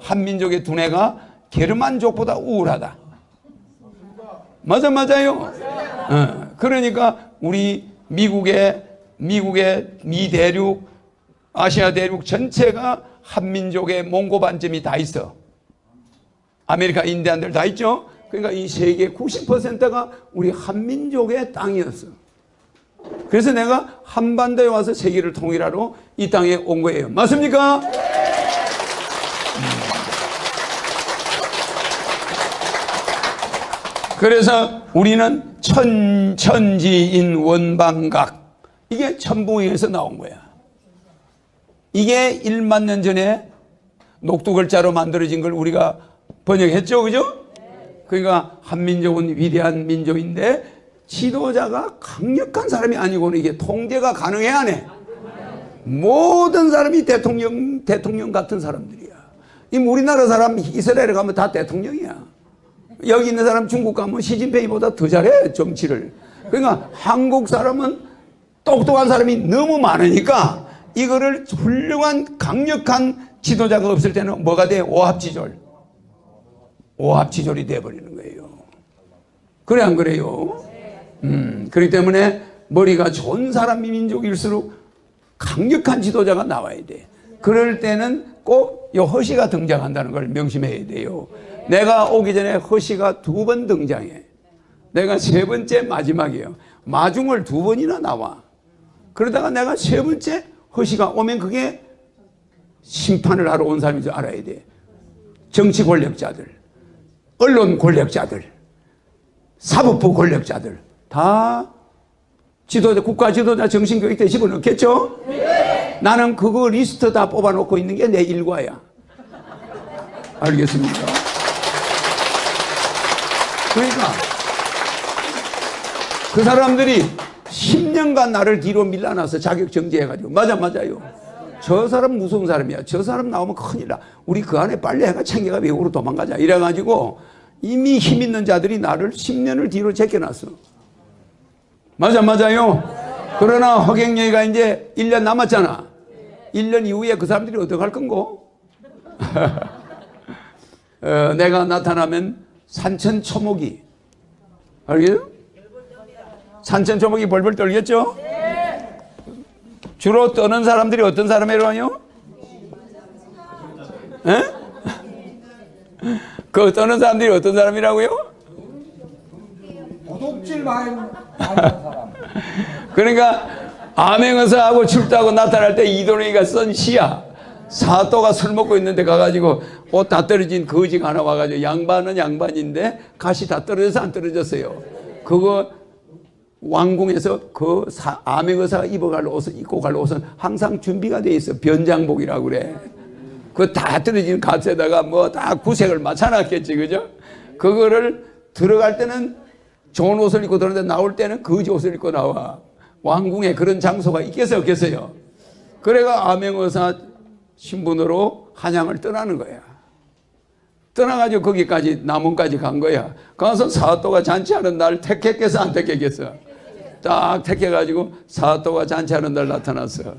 한민족의 두뇌가 게르만족보다 우월하다. 맞아 맞아요. 어, 그러니까 우리 미국의 미국의 미 대륙 아시아 대륙 전체가 한민족의 몽고 반점이 다 있어. 아메리카 인디안들 다 있죠. 그러니까 이 세계 90%가 우리 한민족의 땅이었어. 그래서 내가 한반도에 와서 세계를 통일하러 이 땅에 온 거예요. 맞습니까? 그래서 우리는 천, 천지인 원방각. 이게 천부에서 나온 거야. 이게 1만 년 전에 녹두 글자로 만들어진 걸 우리가 번역했죠. 그죠? 그러니까 한민족은 위대한 민족인데 지도자가 강력한 사람이 아니고는 이게 통제가 가능해야 하네. 모든 사람이 대통령, 대통령 같은 사람들이야. 이 우리나라 사람 이스라엘에 가면 다 대통령이야. 여기 있는 사람 중국 가면 시진핑이보다 더 잘해, 정치를. 그러니까 한국 사람은 똑똑한 사람이 너무 많으니까 이거를 훌륭한 강력한 지도자가 없을 때는 뭐가 돼? 오합지졸. 오합지졸이 돼버리는 거예요. 그래, 안 그래요? 음, 그렇기 때문에 머리가 좋은 사람 민족일수록 강력한 지도자가 나와야 돼. 그럴 때는 꼭요 허시가 등장한다는 걸 명심해야 돼요. 내가 오기 전에 허시가 두 번 등장해. 내가 세 번째 마지막이에요. 마중을 두 번이나 나와. 그러다가 내가 세 번째 허시가 오면 그게 심판을 하러 온 사람인 줄 알아야 돼. 정치 권력자들, 언론 권력자들, 사법부 권력자들 다 지도자, 국가 지도자 정신교육 때 집어넣겠죠? 네. 나는 그거 리스트 다 뽑아놓고 있는 게 내 일과야. 알겠습니까? 그러니까 그 사람들이 10년간 나를 뒤로 밀라놔서 자격 정지해가지고 맞아 맞아요. 저 사람 무서운 사람이야. 저 사람 나오면 큰일 나. 우리 그 안에 빨리 해가 챙겨가 외국으로 도망가자. 이래가지고 이미 힘 있는 자들이 나를 10년을 뒤로 제껴놨어. 맞아 맞아요. 그러나 허경영이가 이제 1년 남았잖아. 1년 이후에 그 사람들이 어떻게 할 건고? 어, 내가 나타나면 산천초목이 알겠죠? 산천초목이 벌벌 떨겠죠? 주로 떠는 사람들이 어떤 사람이라고요? 에? 그 떠는 사람들이 어떤 사람이라고요? 도둑질 많이 하는 사람. 그러니까 암행어사하고 출두하고 나타날 때 이도령이가 쓴 시야. 사또가 술 먹고 있는데 가가지고 옷 다 떨어진 거지 하나 와가지고 양반은 양반인데 가시 다 떨어져서 안 떨어졌어요. 그거 왕궁에서 그 사, 암행어사가 입어갈 옷을 입고 갈 옷은 항상 준비가 돼 있어. 변장복이라고 그래. 그 다 떨어진 갓에다가 뭐 다 구색을 맞춰놨겠지, 그죠? 그거를 들어갈 때는 좋은 옷을 입고 들어오는데 나올 때는 거지 옷을 입고 나와. 왕궁에 그런 장소가 있겠어요, 없겠어요? 그래가 암행어사 신분으로 한양을 떠나는 거야. 떠나가지고 거기까지 남원까지 간 거야. 가서 사또가 잔치하는 날 택했겠어, 안 택했겠어? 딱 택해가지고 사또가 잔치하는 날 나타났어.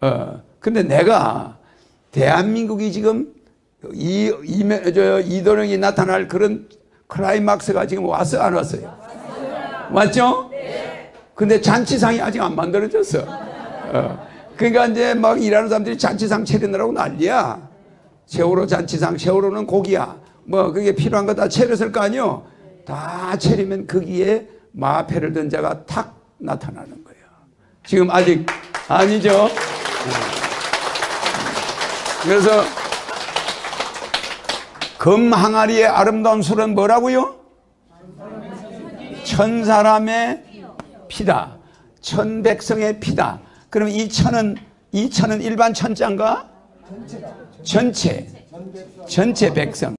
어. 근데 내가 대한민국이 지금 이, 이, 저, 이도령이 나타날 그런 클라이막스가 지금 왔어, 안 왔어요? 맞죠? 근데 잔치상이 아직 안 만들어졌어. 어. 그러니까 이제 막 일하는 사람들이 잔치상 차리느라고 난리야. 세월호 잔치상, 세월호는 고기야. 뭐 그게 필요한 거 다 차렸을 거 아니요? 다 차리면 거기에 마패를 든 자가 탁 나타나는 거예요. 지금 아직 아니죠? 그래서 금 항아리의 아름다운 술은 뭐라고요? 천 사람의 피다. 천 백성의 피다. 그럼 이 천은 이 천은 일반 천자인가? 전체 전체 백성.